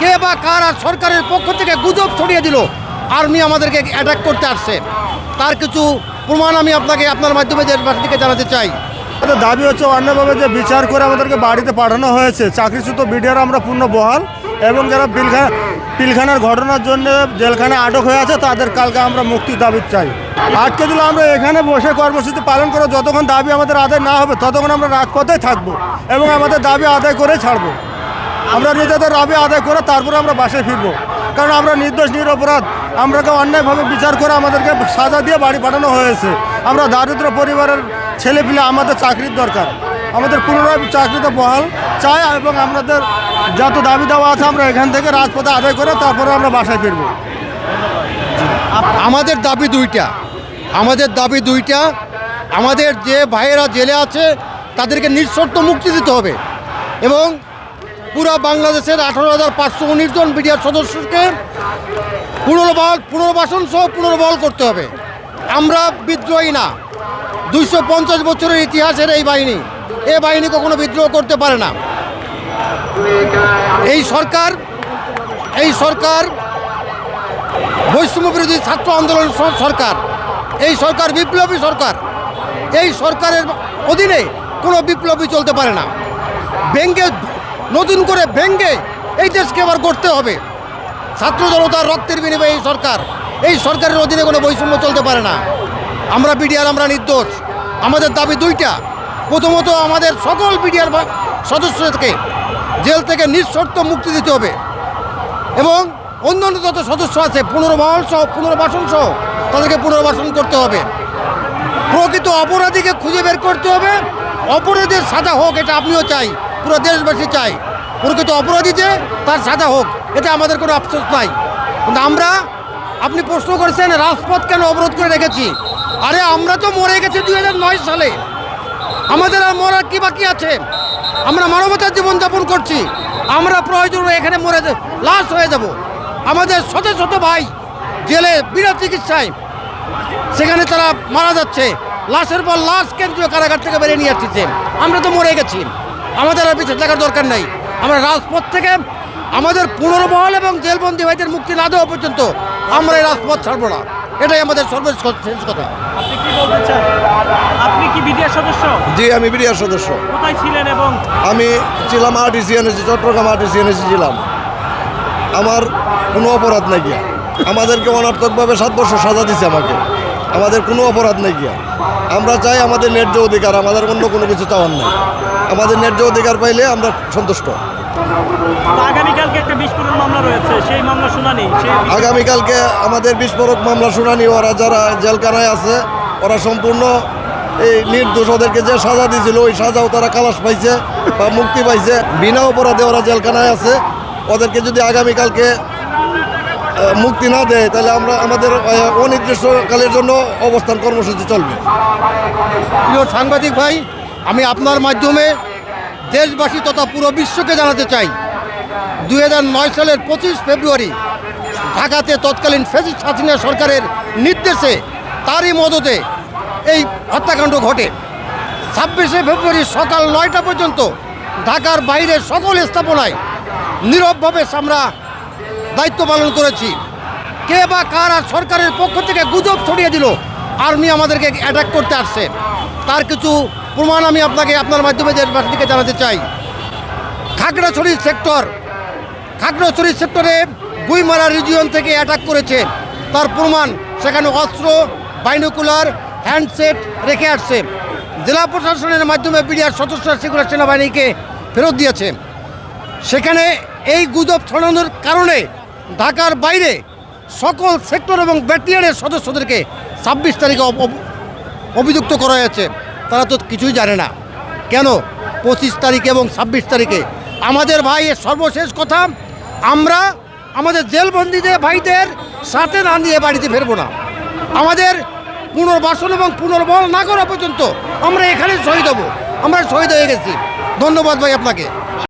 কে বা কারা সরকারের পক্ষ থেকে গুজব ছড়িয়ে দিল? আর্মি আমাদেরকে অ্যাটাক করতে আসছে। তার কিছু প্রমাণ আমি আপনাকে আপনার মাধ্যমে দেশবাসীকে জানাতে চাই। আমাদের দাবি হচ্ছে অন্যভাবে যে বিচার করে আমাদেরকে বাড়িতে পাঠানো হয়েছে, চাকরিচ্যুত বিডিআর আমরা পূর্ণ বহাল এবং যারা পিলখানা পিলখানার ঘটনার জন্য জেলখানায় আটক হয়ে আছে, তাদের কালকে আমরা মুক্তির দাবি চাই। আজকে দিলে আমরা এখানে বসে কর্মসূচি পালন করে যতক্ষণ দাবি আমাদের আদায় না হবে, ততক্ষণ আমরা রাজপথে থাকব এবং আমাদের দাবি আদায় করে ছাড়বো। আমরা নিজেদের দাবি আদায় করে তারপরে আমরা বাসায় ফিরবো। কারণ আমরা নির্দোষ, নিরপরাধ, আমরাকে অন্যায়ভাবে বিচার করে আমাদেরকে সাজা দিয়ে বাড়ি পাঠানো হয়েছে। আমরা দারিদ্র পরিবারের ছেলে পিলে আমাদের চাকরির দরকার। আমাদের পুনরায় চাকরিতে বহাল চাই এবং আমাদের যত দাবি দেওয়া আছে আমরা এখান থেকে রাজপথে আদায় করে তারপরে আমরা বাসায় ফিরবো। আমাদের দাবি দুইটা। আমাদের দাবি দুইটা। আমাদের যে ভাইয়েরা জেলে আছে, তাদেরকে নিঃশর্ত মুক্তি দিতে হবে। এবং পুরো বাংলাদেশের আঠারো হাজার পাঁচশো উনিশ জন বিডিআর সদস্যকে পুনর্বল পুনর্বাসন সহ পুনর্বল করতে হবে। আমরা বিদ্রোহী না। দুইশো পঞ্চাশ বছরের ইতিহাসের এই বাহিনী। এ বাহিনী কখনো বিদ্রোহ করতে পারে না। এই সরকার এই সরকার বৈষম্য বিরোধী ছাত্র আন্দোলন সরকার। এই সরকার বিপ্লবী সরকার। এই সরকারের অধীনে কোনো বিপ্লবী চলতে পারে না। ভেঙ্গে নতুন করে ভেঙ্গে এই দেশকে আবার করতে হবে। ছাত্র জনতার রক্তের বিনিময়ে এই সরকার, এই সরকারের অধীনে কোনো বৈষম্য চলতে পারে না। আমরা বিডিআর, আমরা নির্দোষ। আমাদের দাবি দুইটা। প্রথমত, আমাদের সকল বিডিআর সদস্যকে জেল থেকে নিঃশর্ত মুক্তি দিতে হবে এবং অন্যান্য যত সদস্য আছে, পুনর্বহল সহ, পুনর্বাসন সহ, তাদেরকে পুনর্বাসন করতে হবে। প্রকৃত অপরাধীকে খুঁজে বের করতে হবে। অপরাধীর সাজা হোক, এটা আপনিও চাই। পুরো দেশবাসী চাই। প্রকৃত অপরাধী যে, তার সাজা হোক এটা আমাদের কোনো আফসোস নাই। কিন্তু আমরা, আপনি প্রশ্ন করেছেন, রাজপথ কেন অবরোধ করে রেখেছি? আরে, আমরা তো মরে গেছি দুই হাজার নয় সালে। আমাদের আর মরার কি বাকি আছে? আমরা মানবতার জীবনযাপন করছি। আমরা প্রয়োজন এখানে মরে লাশ হয়ে যাব। আমাদের শত শত ভাই জেলে বিনা চিকিৎসায়, সেখানে তারা মারা যাচ্ছে। লাশের পর লাশ কেন্দ্রীয় কারাগার থেকে বেরিয়ে নিয়ে আসছে। আমরা তো মরে গেছি। আমাদের আর পিছিয়ে থাকার দরকার নাই। আমরা রাজপথ থেকে আমাদের পুনর্বহল এবং জেলবন্দি ভাইদের মুক্তি না দেওয়া পর্যন্ত আমরা এই রাজপথ ছাড়বো না। এটাই আমাদের সর্বশেষ কথা আপনি কি বলতে চান? আপনি কি বিডিআর সদস্য? জি আমি বিডিআর সদস্য। কোথায় ছিলেন এবং আমি ছিলাম আরটিসি এনেছি চট্টগ্রাম আরটিসি এনেছি ছিলাম। আমার কোনো অপরাধ নাই গিয়া। আমাদেরকে অনার্থকভাবে সাত বছর সাজা দিছে আমাকে। আমাদের কোনো অপরাধ নেই গিয়া। আমরা চাই আমাদের ন্যায্য অধিকার আমাদের অন্য কোনো কিছু চাওয়ার নেই। আমাদের ন্যায্য অধিকার পাইলে আমরা সন্তুষ্ট। আগামীকালকে আমাদের বিস্ফোরক মামলা শুনানি ওরা যারা জেলখানায় আছে ওরা সম্পূর্ণ এই নির্দোষ ওদেরকে যে সাজা দিয়েছিল ওই সাজাও তারা কালাস পাইছে বা মুক্তি পাইছে। বিনা অপরাধে ওরা জেলখানায় আছে। ওদেরকে যদি আগামীকালকে মুক্তি না দেয়, তাহলে আমরা আমাদের অনির্দিষ্টকালের জন্য অবস্থান কর্মসূচি চলবে। প্রিয় সাংবাদিক ভাই, আমি আপনার মাধ্যমে দেশবাসী তথা পুরো বিশ্বকে জানাতে চাই দু হাজার নয় সালের পঁচিশ ফেব্রুয়ারি ঢাকাতে তৎকালীন ফেসিস্ট হাসিনা সরকারের নির্দেশে তারই মদতে এই হত্যাকাণ্ড ঘটে। ছাব্বিশে ফেব্রুয়ারি সকাল নয়টা পর্যন্ত ঢাকার বাইরের সকল স্থাপনায় নীরবভাবে আমরা দায়িত্ব পালন করেছি। কে বা কারা সরকারের পক্ষ থেকে গুজব ছড়িয়ে দিল, আর্মি আমাদেরকে অ্যাটাক করতে আসছে। তার কিছু প্রমাণ আমি আপনাকে আপনার মাধ্যমে দেশবাসীকে জানাতে চাই। খাগড়াছড়ি সেক্টর খাগড়াছড়ি সেক্টরে গুইমারা রিজিয়ন থেকে অ্যাটাক করেছে। তার প্রমাণ, সেখানে অস্ত্র বাইনোকুলার হ্যান্ডসেট রেখে আসছে। জেলা প্রশাসনের মাধ্যমে বিডিআর সদস্যরা সেগুলো সেনাবাহিনীকে ফেরত দিয়েছে। সেখানে এই গুজব ছড়ানোর কারণে ঢাকার বাইরে সকল সেক্টর এবং ব্যাটালিয়নের সদস্যদেরকে ছাব্বিশ তারিখে অভিযুক্ত করা হয়েছে। তারা তো কিছুই জানে না। কেন? পঁচিশ তারিখে এবং ছাব্বিশ তারিখে। আমাদের ভাই এর সর্বশেষ কথা, আমরা আমাদের জেলবন্দিদের ভাইদের সাথে না নিয়ে বাড়িতে ফেরবো না। আমাদের পুনর্বাসন এবং পুনর্বল না করা পর্যন্ত আমরা এখানে শহীদ হব। আমরা শহীদ হয়ে গেছি। ধন্যবাদ ভাই আপনাকে।